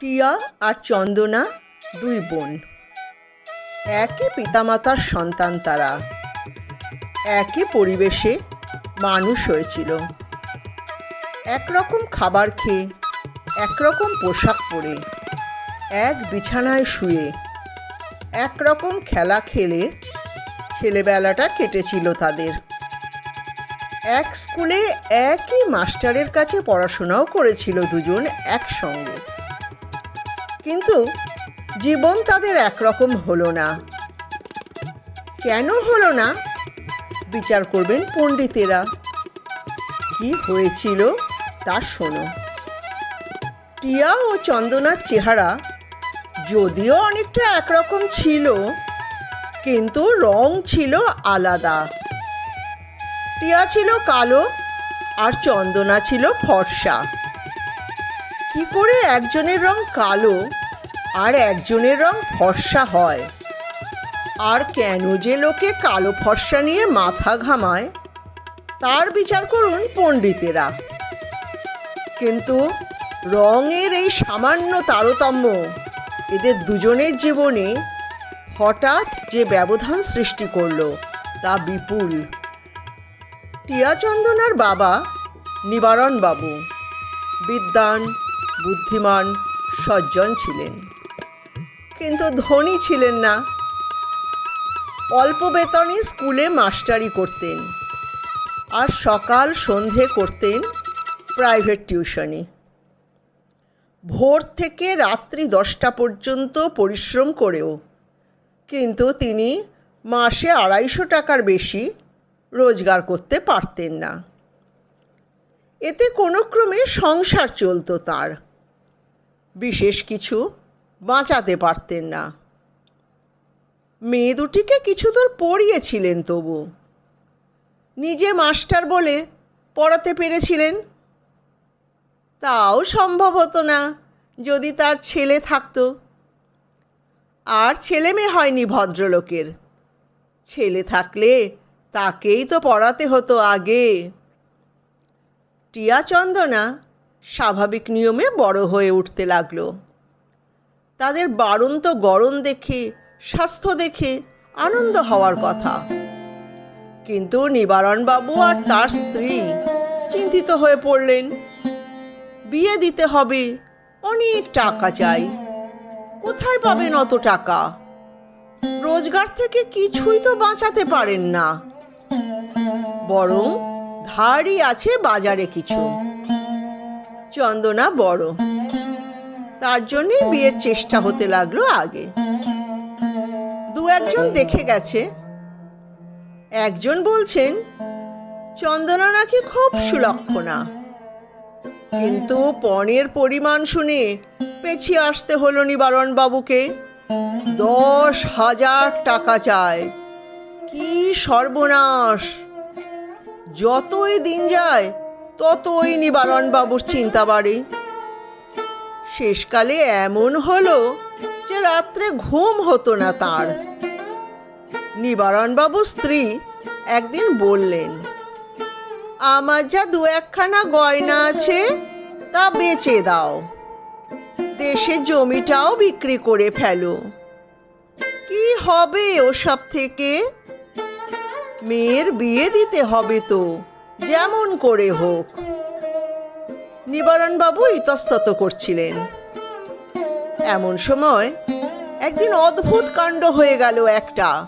টিয়া আর চন্দনা দুই বোন। একই পিতামাতার সন্তান তারা। একই পরিবেশে মানুষ হয়েছিল। একরকম খাবার খেয়ে, একরকম পোশাক পরে, এক বিছানায় শুয়ে, একরকম খেলা খেলে ছেলেবেলাটা কেটেছিল তাদের। এক স্কুলে একই মাস্টারের কাছে পড়াশোনাও করেছিল দুজন একসঙ্গে। কিন্তু জীবন তাদের একরকম হলো না। কেন হলো না? বিচার করবেন পণ্ডিতেরা। কি হয়েছিল তা শোনো। টিয়া ও চন্দনার চেহারা যদিও অনেকটা একরকম ছিল, কিন্তু রং ছিল আলাদা। টিয়া ছিল কালো আর চন্দনা ছিল ফর্সা। কি করে একজনের রং কালো আর একজনের রং ফর্সা হয়? আর কেন যে লোকে কালো ফর্সা নিয়ে মাথা ঘামায়, তার বিচার করুন পণ্ডিতেরা। কিন্তু রঙের এই সামান্য তারতম্য, এদের দুজনের জীবনে হঠাৎ যে ব্যবধান সৃষ্টি করল, তা বিপুল। টিয়া চন্দনার বাবা নিবারণ বাবু বিদ্বান বুদ্ধিমান, সজ্জন ছিলেন। কিন্তু ধনী ছিলেন না। অল্প বেতনে স্কুলে মাস্টারি করতেন আর সকাল সন্ধে করতেন প্রাইভেট টিউশনি। ভোর থেকে রাত্রি দশটা পর্যন্ত পরিশ্রম করেও, কিন্তু তিনি মাসে আড়াইশো টাকার বেশি রোজগার করতে পারতেন না। এতে কোনো ক্রমে সংসার চলতো তার। বিশেষ কিছু বাঁচাতে পারতেন না। মেয়ে দুটিকে কিছু দূর পড়িয়েছিলেন তবু। নিজে মাস্টার বলে পড়াতে পেরেছিলেন। তাও সম্ভব হতো না যদি তার ছেলে থাকতো। আর ছেলে মেয়ে হয়নি ভদ্রলোকের। ছেলে থাকলে তাকেই তো পড়াতে হতো আগে। টিয়া চন্দনা স্বাভাবিক নিয়মে বড় হয়ে উঠতে লাগল। তাদের বাড়ন্ত গরম দেখে, স্বাস্থ্য দেখে আনন্দ হওয়ার কথা। কিন্তু নিবারণবাবু আর তার স্ত্রী চিন্তিত হয়ে পড়লেন। বিয়ে দিতে হবে, অনেক টাকা চাই। কোথায় পাবেন অত টাকা? রোজগার থেকে কিছুই তো বাঁচাতে পারেন না। বরং ধারই আছে বাজারে কিছু। চন্দনা বড়। তার জন্যই বিয়ের চেষ্টা হতে লাগল আগে। দু একজন দেখে গেছে। একজন বলছেন, চন্দনা নাকি খুব সুলক্ষণা। কিন্তু পণের পরিমাণ শুনে পেছিয়ে আসতে হলো নিবারণ বাবুকে দশ হাজার টাকা চায়। কি সর্বনাশ। যতই দিন যায় ততই নিবারণ বাবুর চিন্তা বাড়ে শেষকালে এমন হলো যে রাত্রে ঘুম হতো না তার। নিবারণবাবু স্ত্রী একদিন বললেন, আমার যা দু একখানা গয়না আছে, তা বেচে দাও। দেশে জমিটাও বিক্রি করে ফেলো। কি হবে ওসব থেকে? মেয়ের বিয়ে দিতে হবে তো। যেমন করে হোক। নিবারণবাবু ইতস্তত করছিলেন। এমন সময় একদিন অদ্ভুত কাণ্ড হয়ে গেল একটা।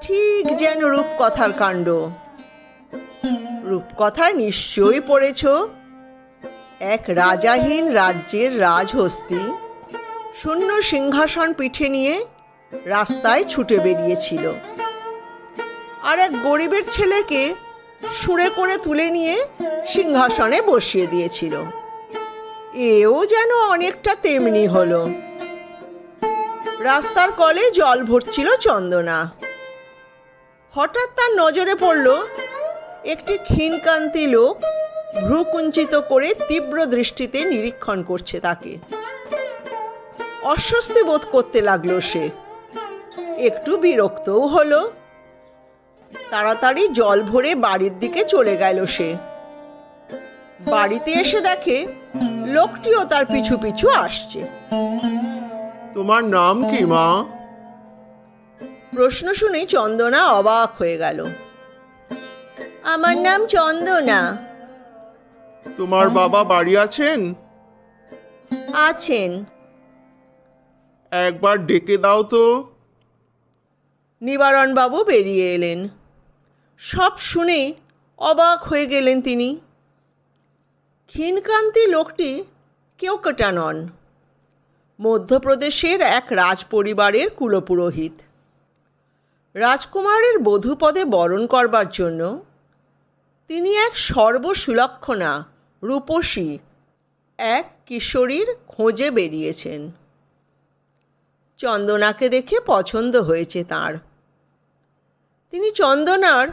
ঠিক যেন রূপকথার কাণ্ড। রূপকথায় নিশ্চয়ই পড়েছ। এক রাজাহীন রাজ্যের রাজহস্তি শূন্য সিংহাসন পিঠে নিয়ে রাস্তায় ছুটে বেরিয়েছিল। আর এক গরিবের ছেলেকে সুরে করে তুলে নিয়ে সিংহাসনে বসিয়ে দিয়েছিল। এও যেন অনেকটা তেমনি হলো। রাস্তার কলে জল ভরছিল চন্দনা। হঠাৎ তার নজরে পড়ল একটি ক্ষীণকান্তি লোক ভ্রুকুঞ্চিত করে তীব্র দৃষ্টিতে নিরীক্ষণ করছে তাকে। অস্বস্তি বোধ করতে লাগল সে। একটু বিরক্তও হলো। তাড়াতাড়ি জল ভরে বাড়ির দিকে চলে গেল সে। বাড়িতে এসে দেখে লোকটিও তার পিছু পিছু আসছে। তোমার নাম কি মা? প্রশ্ন শুনে চন্দনা অবাক হয়ে গেল। আমার নাম চন্দনা। তোমার বাবা বাড়ি আছেন? আছেন। একবার ডেকে দাও তো। নিবারণবাবু বেরিয়ে এলেন। সব শুনে অবাক হয়ে গেলেন তিনি। ক্ষীণকান্তি লোকটি কেউ কেটা নন। মধ্যপ্রদেশের এক রাজপরিবারের কুলপুরোহিত। রাজকুমারের বধূপদে বরণ করবার জন্য তিনি এক সর্বসুলক্ষণা রূপসী, এক কিশোরীর খোঁজে বেরিয়েছেন। চন্দনাকে দেখে পছন্দ হয়েছে তার। তিনি চন্দনার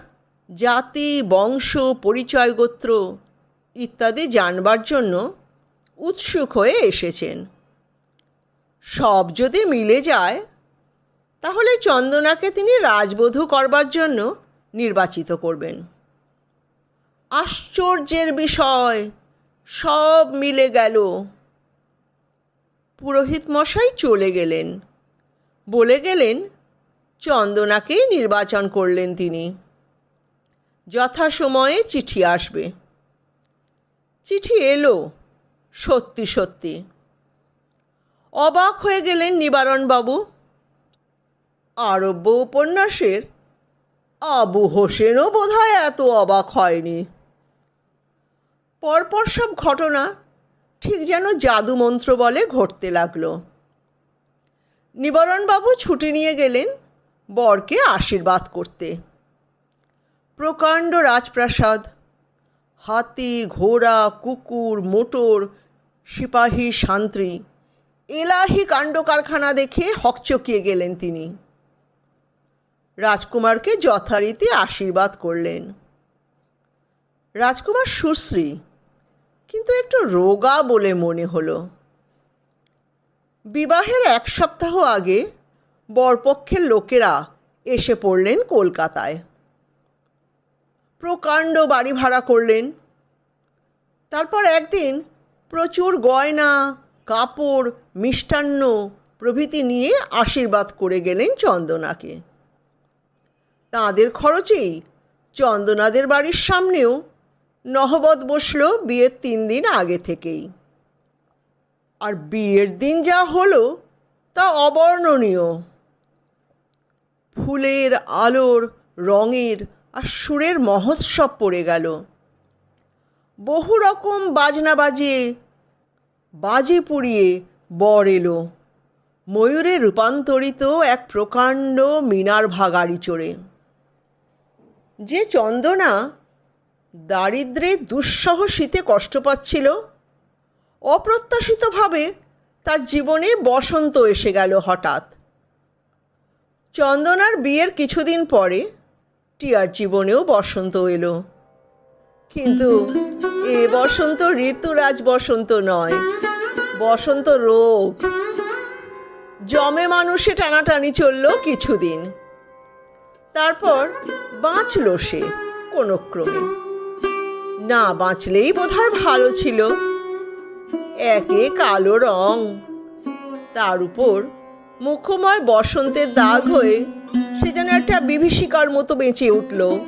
জাতি, বংশ, পরিচয়, গোত্র ইত্যাদি জানবার জন্য উৎসুক হয়ে এসেছেন। সব যদি মিলে যায়, তাহলে চন্দনাকে তিনি রাজবধূ করবার জন্য নির্বাচিত করবেন। আশ্চর্যের বিষয়, সব মিলে গেল। পুরোহিত মশাই চলে গেলেন। বলে গেলেন, চন্দনাকেই নির্বাচন করলেন তিনি। যথাসময়ে চিঠি আসবে। চিঠি এলো, সত্যি সত্যি। অবাক হয়ে গেলেন নিবারণবাবু। আরব্য উপন্যাসের আবু হোসেনও বোধহয় এত অবাক হয়নি। পরপর সব ঘটনা ঠিক যেন জাদু মন্ত্র বলে ঘটতে লাগল। নিবারণবাবু ছুটি নিয়ে গেলেন বরকে আশীর্বাদ করতে। প্রকাণ্ড রাজপ্রাসাদ। হাতি, ঘোড়া, কুকুর, মোটর, সিপাহী শান্ত্রী এলাহি কাণ্ড কারখানা দেখে হকচকিয়ে গেলেন তিনি। রাজকুমারকে যথারীতি আশীর্বাদ করলেন। রাজকুমার সুশ্রী, কিন্তু একটু রোগা বলে মনে হলো। বিবাহের এক সপ্তাহ আগে বরপক্ষের লোকেরা এসে পড়লেন কলকাতায়। প্রকাণ্ড বাড়ি ভাড়া করলেন। তারপর একদিন প্রচুর গয়না, কাপড়, মিষ্টান্ন প্রভৃতি নিয়ে আশীর্বাদ করে গেলেন চন্দনাকে। তাঁদের খরচেই চন্দনাদের বাড়ির সামনেও নহবত বসল বিয়ের তিন দিন আগে থেকেই। আর বিয়ের দিন যা হলো তা অবর্ণনীয়। ফুলের, আলোর, রঙের আর সুরের মহোৎসব পড়ে গেল। বহু রকম বাজনা বাজে বাজে পুড়িয়ে বর এলো। ময়ূরে রূপান্তরিত এক প্রকাণ্ড মিনার ভাগাড়ি চড়ে। যে চন্দনা দারিদ্রে দুঃসহ শীতে কষ্ট পাচ্ছিল, অপ্রত্যাশিতভাবে তার জীবনে বসন্ত এসে গেল হঠাৎ। চন্দনার বিয়ের কিছুদিন পরে টিয়ার জীবনেও বসন্ত এলো। কিন্তু এ বসন্ত ঋতুরাজ বসন্ত নয়, বসন্ত রোগ। জমে মানুষে টানাটানি চলল কিছুদিন। তারপর বাঁচল সে কোনো ক্রমে। না বাঁচলেই বোধহয় ভালো ছিল। একে কালো রং, তার উপর মুখময় বসন্তের দাগ হয়ে সে যেন একটা বিভীষিকার মতো বেঁচে উঠল।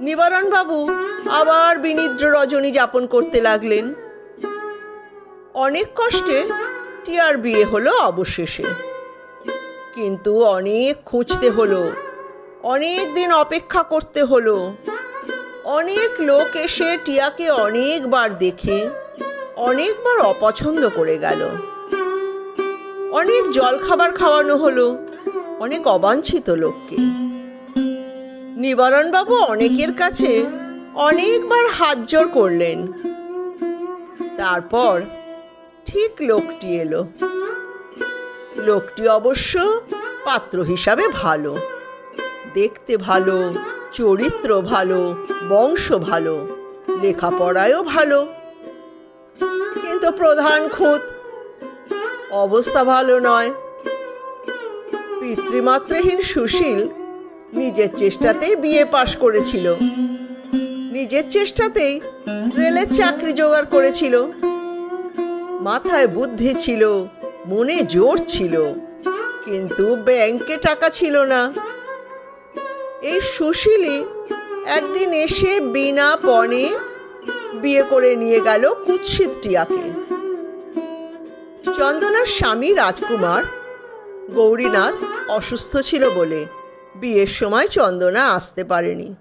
নিবারণবাবু আবার বিনিদ্র রজনী যাপন করতে লাগলেন। অনেক কষ্টে টিয়ার বিয়ে হলো অবশেষে। কিন্তু অনেক খুঁজতে হলো, অনেক দিন অপেক্ষা করতে হলো। অনেক লোক এসে টিয়াকে অনেকবার দেখে, অনেকবার অপছন্দ করে গেল। অনেক জলখাবার খাওয়ানো হলো। অনেক অবাঞ্ছিত লোককে। নিবারণবাবু অনেকের কাছে অনেকবার হাত জোর করলেন। তারপর ঠিক লোকটি এলো। লোকটি অবশ্য পাত্র হিসাবে ভালো। দেখতে ভালো, চরিত্র ভালো, বংশ ভালো, লেখাপড়ায়ও ভালো। কিন্তু প্রধান খুঁত অবস্থা ভালো নয়। পিতৃমাত্রহীন সুশীল নিজের চেষ্টাতেই বিয়ে পাশ করেছিল। নিজের চেষ্টাতেই রেলের চাকরি জোগাড় করেছিল। মাথায় বুদ্ধি ছিল, মনে জোর ছিল, কিন্তু ব্যাংকে টাকা ছিল না। এই সুশীলই একদিন এসে বিনা পণে বিয়ে করে নিয়ে গেল কুৎসিত টিয়াকে। চন্দনার স্বামী রাজকুমার। গৌরীনাথ অসুস্থ ছিল বলে বিয়ের সময় চন্দনা আসতে পারেনি।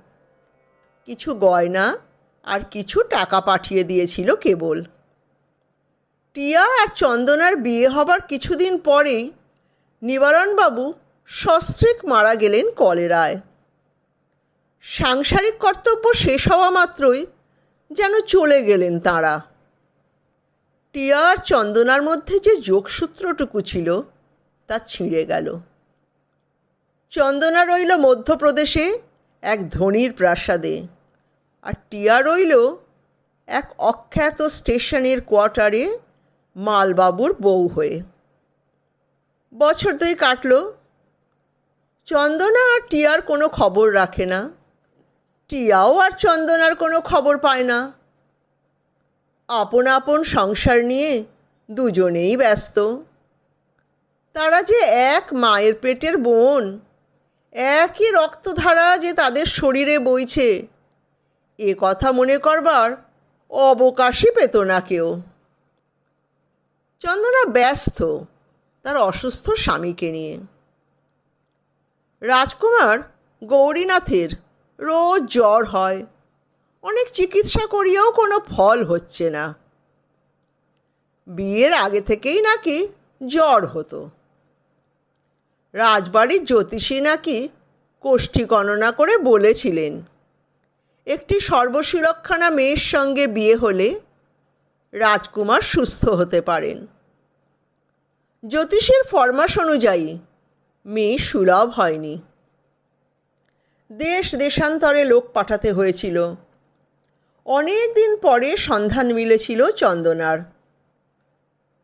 কিছু গয়না আর কিছু টাকা পাঠিয়ে দিয়েছিল কেবল। টিয়া আর চন্দনার বিয়ে হবার কিছুদিন পরেই নিবারণবাবু সস্ত্রীক মারা গেলেন কলেরায়। সাংসারিক কর্তব্য শেষ হওয়া মাত্রই যেন চলে গেলেন তাঁরা। টিয়া আর চন্দনার মধ্যে যে যোগসূত্রটুকু ছিল, তা ছিঁড়ে গেল। চন্দনা রইল মধ্যপ্রদেশে এক ধনীর প্রাসাদে, আর টিয়া রইল এক অখ্যাত স্টেশনের কোয়ার্টারে মালবাবুর বউ হয়ে। বছর দুই কাটল। চন্দনা আর টিয়ার কোনো খবর রাখে না। টিয়াও আর চন্দনার কোনো খবর পায় না। আপন আপন সংসার নিয়ে দুজনেই ব্যস্ত। তারা যে এক মায়ের পেটের বোন, একই রক্তধারা যে তাদের শরীরে বইছে, এ কথা মনে করবার অবকাশই পেত না কেউ। চন্দনা ব্যস্ত তার অসুস্থ স্বামীকে নিয়ে। রাজকুমার গৌরীনাথের রোজ জ্বর হয়। অনেক চিকিৎসা করিয়েও কোনো ফল হচ্ছে না। বিয়ের আগে থেকেই নাকি জ্বর হতো। রাজবাড়ির জ্যোতিষী নাকি কোষ্ঠী গণনা করে বলেছিলেন, একটি সর্বসুরক্ষানা মেয়ের সঙ্গে বিয়ে হলে রাজকুমার সুস্থ হতে পারেন। জ্যোতিষীর ফরমাস অনুযায়ী মেয়ে সুলভ হয়নি। দেশ দেশান্তরে লোক পাঠাতে হয়েছিল। অনেক দিন পরে সন্ধান মিলেছিল চন্দনার।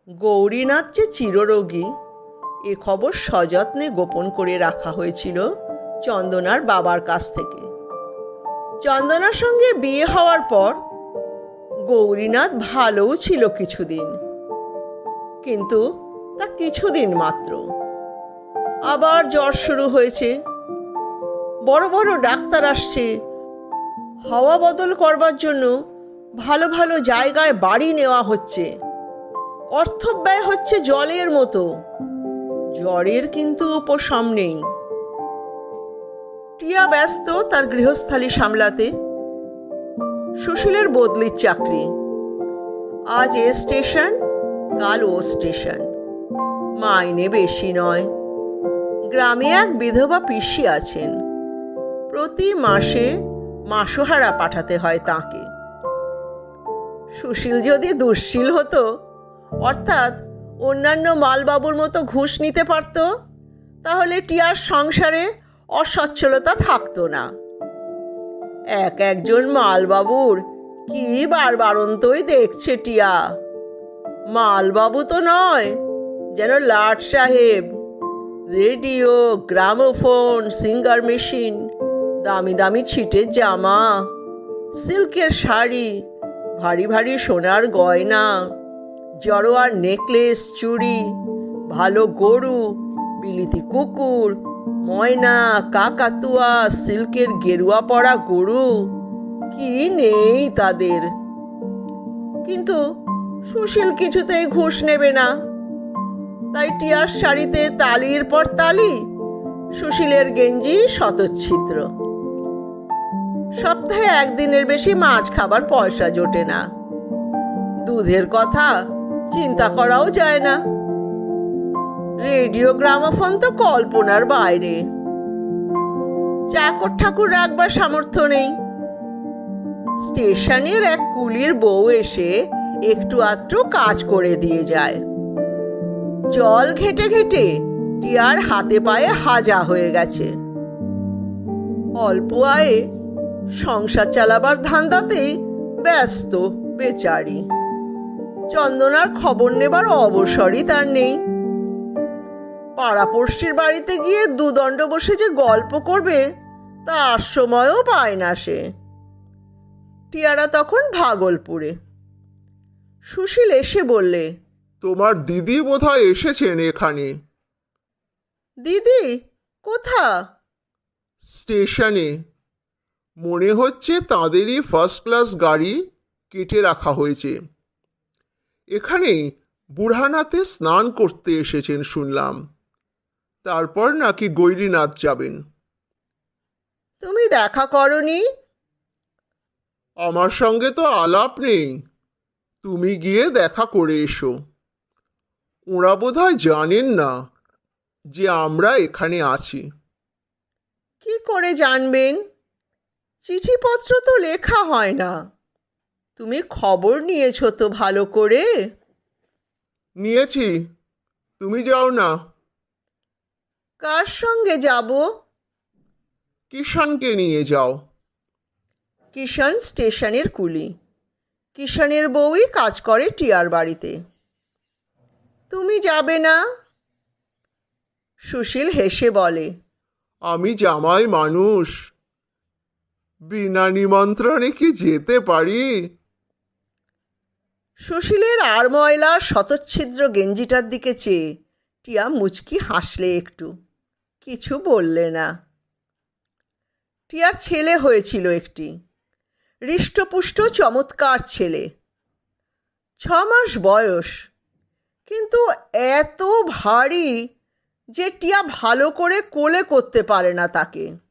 গৌরীনাথ যে চিররোগী, এ খবর সযত্নে গোপন করে রাখা হয়েছিল চন্দনার বাবার কাছ থেকে। চন্দনার সঙ্গে বিয়ে হওয়ার পর গৌরীনাথ ভালোও ছিল কিছুদিন, কিন্তু তা কিছুদিন মাত্র। আবার জ্বর শুরু হয়েছে, বড় বড় ডাক্তার আসছে হাওয়া বদল করবার জন্য ভালো ভালো জায়গায় বাড়ি নেওয়া হচ্ছে। অর্থ ব্যয় হচ্ছে জলের মতো। জ্বরের কিন্তু উপশম নেই। টিয়া ব্যস্ত তার গৃহস্থালী সামলাতে। সুশীলের বদলির চাকরি। আজ এ স্টেশন, কাল ও স্টেশন। মাইনে বেশি নয়। গ্রামে এক বিধবা পিসি আছেন। প্রতি মাসে মাসোহারা পাঠাতে হয় তাকে। সুশীল যদি দুশ্শীল হতো, অর্থাৎ অন্যান্য মালবাবুর মতো ঘুষ নিতে পারত, তাহলে টিয়ার সংসারে অসচ্ছলতা থাকতো না। এক একজন মালবাবুর কি বারবারন্তই দেখছে টিয়া। মালবাবু তো নয়, যেন লাট সাহেব। রেডিও, গ্রামোফোন, সিঙ্গার মেশিন দামি দামি ছিটের জামা, সিল্কের শাড়ি, ভারী ভারী সোনার গয়না, জড়োয়ার নেকলেস, চুড়ি, ভালো গরু, বিলিতি কুকুর, ময়না, কাকাতুয়া, সিল্কের গেরুয়া পরা গরু, কি নেই তাদের? কিন্তু সুশীল কিছুতেই ঘুষ নেবে না। তাই টিয়ার শাড়িতে তালির পর তালি, সুশীলের গেঞ্জি শতচ্ছিদ্র সপ্তাহে একদিনের বেশি মাছ খাবার পয়সা জোটে না। দুধের কথা চিন্তা করাও যায় না। রেডিও গ্রামোফোন তো কল্পনার বাইরে। চাকর ঠাকুর রাখবার সামর্থ্য নেই। স্টেশনের এক কুলির বউ এসে একটু আধটু কাজ করে দিয়ে যায়। জল ঘেটে ঘেটে টিয়ার হাতে পায়ে হাজা হয়ে গেছে। অল্প আয়ে সংসার চালাবার ধান্দাতেই ব্যস্ত বেচারি। চন্দনার খবর নেবার অবসরই তার নেই। পাড়াপড়শির বাড়িতে গিয়ে দুদণ্ড বসে যে গল্প করবে তার সময়ও পায় না সে। টিয়ারা তখন ভাগলপুরে। সুশীল এসে বললে তোমার দিদি বোধহয় এসেছেন এখানে? দিদি কোথা? স্টেশনে। মনে হচ্ছে তাদেরই ফার্স্ট ক্লাস গাড়ি কেটে রাখা হয়েছে। এখানে বুড়ানাথে স্নান করতে এসেছেন শুনলাম। তারপর নাকি গৈরীনাথ যাবেন। তুমি দেখা করনি? আমার সঙ্গে তো আলাপ নেই। তুমি গিয়ে দেখা করে এসো। ওরা বোধহয় জানেন না যে আমরা এখানে আছি। কি করে জানবেন? চিঠিপত্র তো লেখা হয় না। তুমি খবর নিয়েছো তো ভালো করে? নিয়েছি। তুমি যাও না। কার সঙ্গে যাব? কিষানকে নিয়ে যাও। কিষান স্টেশনের কুলি। কিষানের বউই কাজ করে টিয়ার বাড়িতে। তুমি যাবে না? সুশীল হেসে বলে আমি জামাই মানুষ। বিনা নিমন্ত্রণে কি যেতে পারি? সুশীলের আর ময়লা শতচ্ছিদ্র গেঞ্জিটার দিকে চেয়ে টিয়া মুচকি হাসলে একটু। কিছু বললে না। টিয়ার ছেলে হয়েছিল একটি। হৃষ্টপুষ্ট, চমৎকার ছেলে। ছ মাস বয়স। কিন্তু এত ভারী যে টিয়া ভালো করে কোলে করতে পারে না তাকে।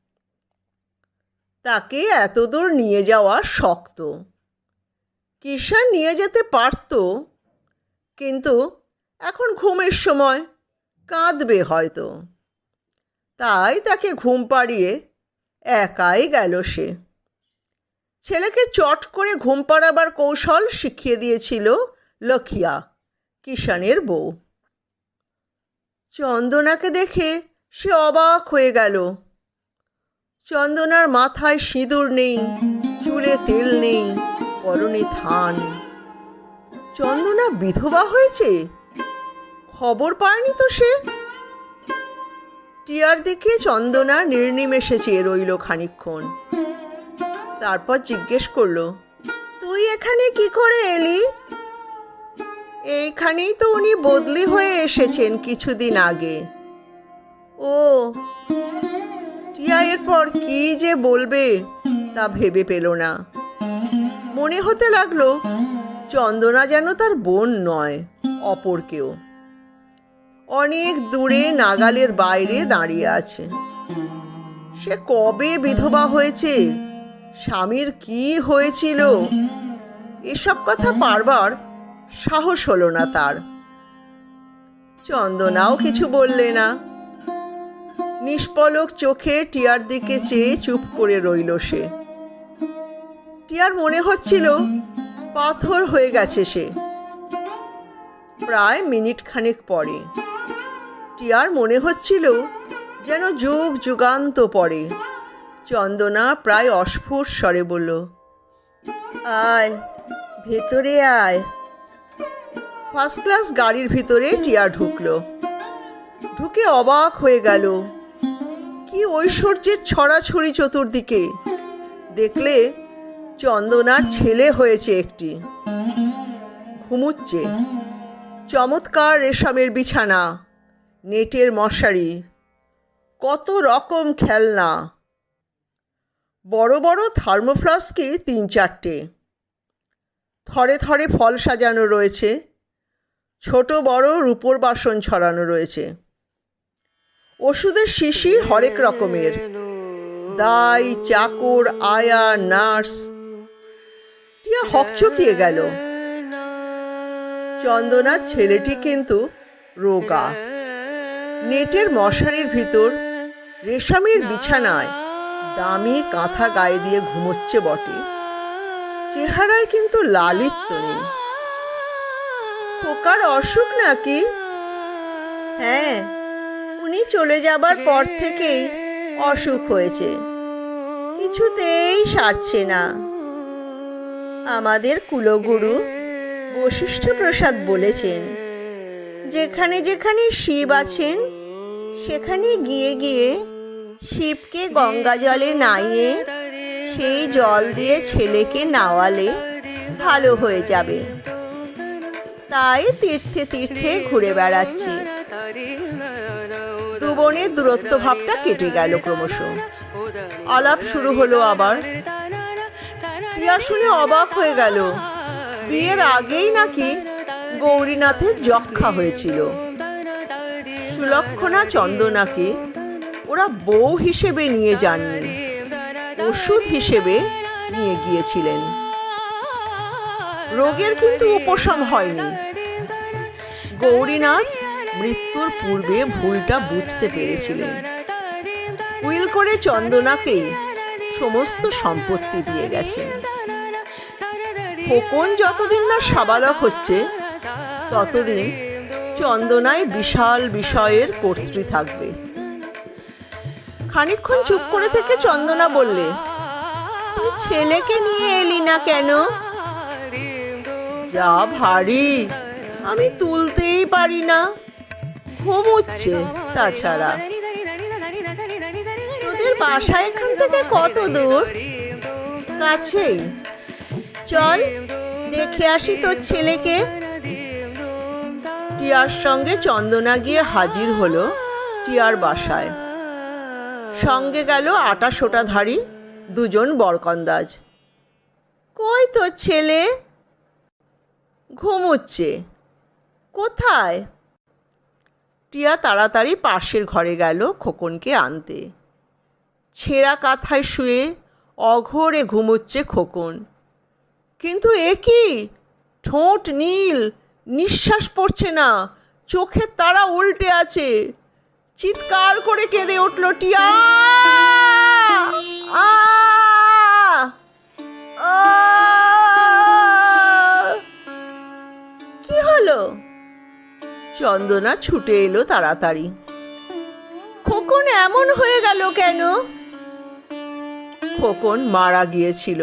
তাকে এতদূর নিয়ে যাওয়া শক্ত। কিষান নিয়ে যেতে পারত, কিন্তু এখন ঘুমের সময়, কাঁদবে হয়তো। তাই তাকে ঘুম পাড়িয়ে একাই গেল সে। ছেলেকে চট করে ঘুম পাড়াবার কৌশল শিখিয়ে দিয়েছিল লখিয়া কিষানের বউ। চন্দনাকে দেখে সে অবাক হয়ে গেল। চন্দনার মাথায় সিঁদুর নেই, চুলে তেল নেই, পরনে থান। চন্দনা বিধবা হয়েছে? খবর পায়নি তো সে? টিয়ার দিকে চন্দনা নির্নিমেষে চেয়ে রইল খানিক্ষণ তারপর জিজ্ঞেস করল, তুই এখানে কি করে এলি? এইখানেই তো উনি বদলি হয়ে এসেছেন কিছুদিন আগে। ও টিয়া এরপর কি যে বলবে তা ভেবে পেল না। মনে হতে লাগল চন্দনা যেন তার বোন নয়, অপর কেউ। অনেক দূরে নাগালের বাইরে দাঁড়িয়ে আছে। সে কবে বিধবা হয়েছে? স্বামীর কি হয়েছিল? এসব কথা পারবার সাহস হলো না তার। চন্দনাও কিছু বললে না। নিষ্পলক চোখে টিয়ার দিকে চেয়ে চুপ করে রইল সে। টিয়ার মনে হচ্ছিল পাথর হয়ে গেছে সে। প্রায় মিনিট খানেক পরে টিয়ার মনে হচ্ছিল যেন যুগ যুগান্ত পরে। চন্দনা প্রায় অস্ফুট স্বরে বলল, আয়, ভেতরে আয়। ফার্স্ট ক্লাস গাড়ির ভিতরে টিয়া ঢুকলো। ঢুকে অবাক হয়ে গেল। কি ঐশ্বর্যের ছড়াছড়ি চতুর্দিকে? দেখলে চন্দনার ছেলে হয়েছে একটি। ঘুমুচ্ছে। চমৎকার রেশমের বিছানা, নেটের মশারি, কত রকম খেলনা। বড় বড় থার্মোফ্লাস্কে তিন চারটে। থরে থরে ফল সাজানো রয়েছে। ছোট বড় রূপোর বাসন ছড়ানো রয়েছে। ওষুধের শিশি হরেক রকমের। দাই, চাকর, আয়া, নার্স। টিয়া হকচকিয়ে গেল। চন্দনার ছেলেটি কিন্তু রোগা। নেটের মশারির ভিতর রেশমের বিছানায় দামি কাঁথা গায়ে দিয়ে ঘুমোচ্ছে বটে। চেহারায় কিন্তু লালিত্য নেই। খোকার অসুখ নাকি? হ্যাঁ উনি চলে যাবার পর থেকেই অসুখ হয়েছে। কিছুতেই সারছে না। আমাদের কুলগুরু বশিষ্ঠ প্রসাদ বলেছেন, যেখানে যেখানে শিব আছেন, সেখানে গিয়ে গিয়ে শিবকে গঙ্গা জলে নাইয়ে সেই জল দিয়ে ছেলেকে নাওয়ালে ভালো হয়ে যাবে। তাই তীর্থে তীর্থে ঘুরে বেড়াচ্ছি। বোনের দূরত্ব ভাবটা কেটে গেল ক্রমশ। আলাপ শুরু হলো আবার। প্রিয়া শুনে অবাক হয়ে গেল। বিয়ের আগেই নাকি গৌরীনাথের যক্ষা হয়েছিল। সুলক্ষণা চন্দনাকে ওরা বউ হিসেবে নিয়ে যাননি, ওষুধ হিসেবে নিয়ে গিয়েছিলেন। রোগের কিন্তু উপশম হয়নি। গৌরীনাথ মৃত্যুর পূর্বে ভুলটা বুঝতে পেরেছিলেন। উইল করে চন্দনাকেই সমস্ত সম্পত্তি দিয়ে গেছেন। খোকন যতদিন না সাবালক হচ্ছে, ততদিন চন্দনায় বিশাল বিষয়ের কর্ত্রী থাকবে। খানিকক্ষণ চুপ করে থেকে চন্দনা বললে, তুই ছেলেকে নিয়ে এলি না কেন? যা ভারী, আমি তুলতেই পারি না। ঘুমুচ্ছে। তাছাড়া তোদের বাসা এখান থেকে কত দূর? কাছেই। চল, দেখে আসি তোর ছেলেকে। টিয়ার সঙ্গে চন্দনা গিয়ে হাজির হলো টিয়ার বাসায়। সঙ্গে গেল আটা সোটাধারী, দুজন বরকন্দাজ। কই তোর ছেলে? ঘুমুচ্ছে। কোথায়? টিয়া তাড়াতাড়ি পাশের ঘরে গেল খোকনকে আনতে। ছেঁড়া কাঁথায় শুয়ে অঘোরে ঘুমোচ্ছে খোকন। কিন্তু এ কি? ঠোঁট নীল, নিঃশ্বাস পড়ছে না, চোখের তারা উল্টে আছে। চিৎকার করে কেঁদে উঠল টিয়া! কি হলো? চন্দনা ছুটে এলো তাড়াতাড়ি। খোকন এমন হয়ে গেল কেন? খোকন মারা গিয়েছিল।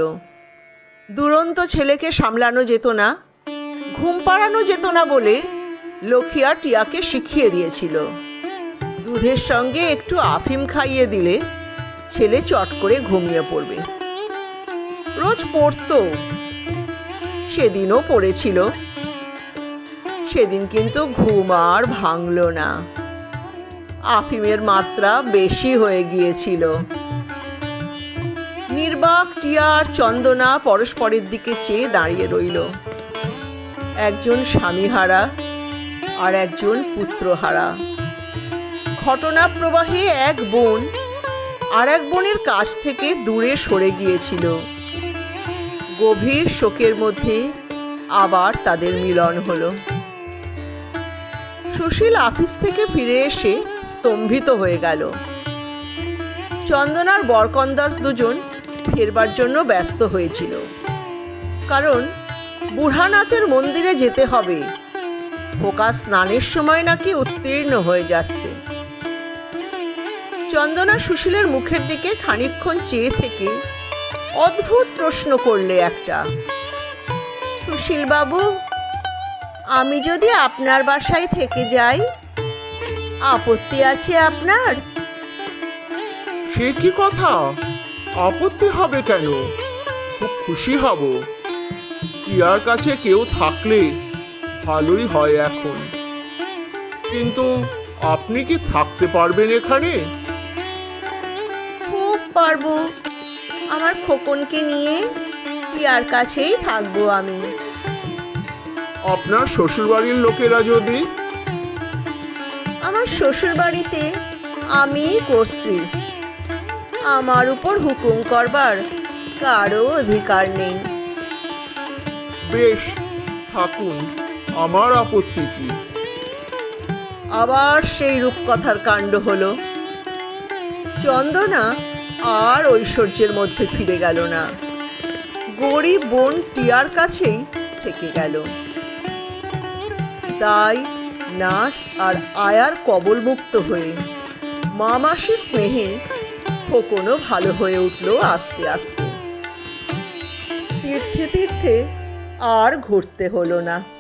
দুরন্ত ছেলেকে সামলানো যেত না, ঘুম পাড়ানো যেত না বলে লক্ষিয়া টিয়াকে শিখিয়ে দিয়েছিল। দুধের সঙ্গে একটু আফিম খাইয়ে দিলে ছেলে চট করে ঘুমিয়ে পড়বে। রোজ পড়তো, সেদিনও পড়েছিল। সেদিন কিন্তু ঘুম আর ভাঙল না। আফিমের মাত্রা বেশি হয়ে গিয়েছিল। নির্বাক টিয়া আর চন্দনা পরস্পরের দিকে চেয়ে দাঁড়িয়ে রইল। একজন স্বামীহারা আর একজন পুত্রহারা। ঘটনা প্রবাহে এক বোন আর এক বোনের কাছ থেকে দূরে সরে গিয়েছিল। গভীর শোকের মধ্যে আবার তাদের মিলন হলো। সুশীল অফিস থেকে ফিরে এসে স্তম্ভিত হয়ে গেল। চন্দনার বরকন্দাস দুজন ফেরবার জন্য ব্যস্ত হয়েছিল। কারণ বুড়ানাথের মন্দিরে যেতে হবে। খোকা স্নানের সময় নাকি উত্তীর্ণ হয়ে যাচ্ছে। চন্দনা সুশীলের মুখের দিকে খানিকক্ষণ চেয়ে থেকে অদ্ভুত প্রশ্ন করলে একটা। সুশীল বাবু আমি যদি আপনার বাসায় থেকে যাই আপত্তি আছে আপনার? সে কি কথা? আপত্তি হবে কেন? খুব খুশি হব। টিয়ার কাছে কেউ থাকলে ভালোই হয় এখন। কিন্তু আপনি কি থাকতে পারবেন এখানে? খুব পারব। আমার খোকনকে নিয়ে টিয়ার কাছেই থাকব আমি। আপনার শ্বশুরবাড়ির লোকেরা যদি? আমার শ্বশুর বাড়িতে আমিই কর্ত্রী আমার উপর হুকুম করবার কারও অধিকার নেই। বেশ থাকুন আমার আপত্তি কি? আবার সেই রূপকথার কাণ্ড হলো। চন্দনা আর ঐশ্বর্যের মধ্যে ফিরে গেল না। গরিব বোন টিয়ার কাছেই থেকে গেল। তাই নার্স আর আয়ার কবলমুক্ত হয়ে মামাসি স্নেহে খোকনও ভালো হয়ে উঠল আস্তে আস্তে। তীর্থে তীর্থে আর ঘুরতে হলো না।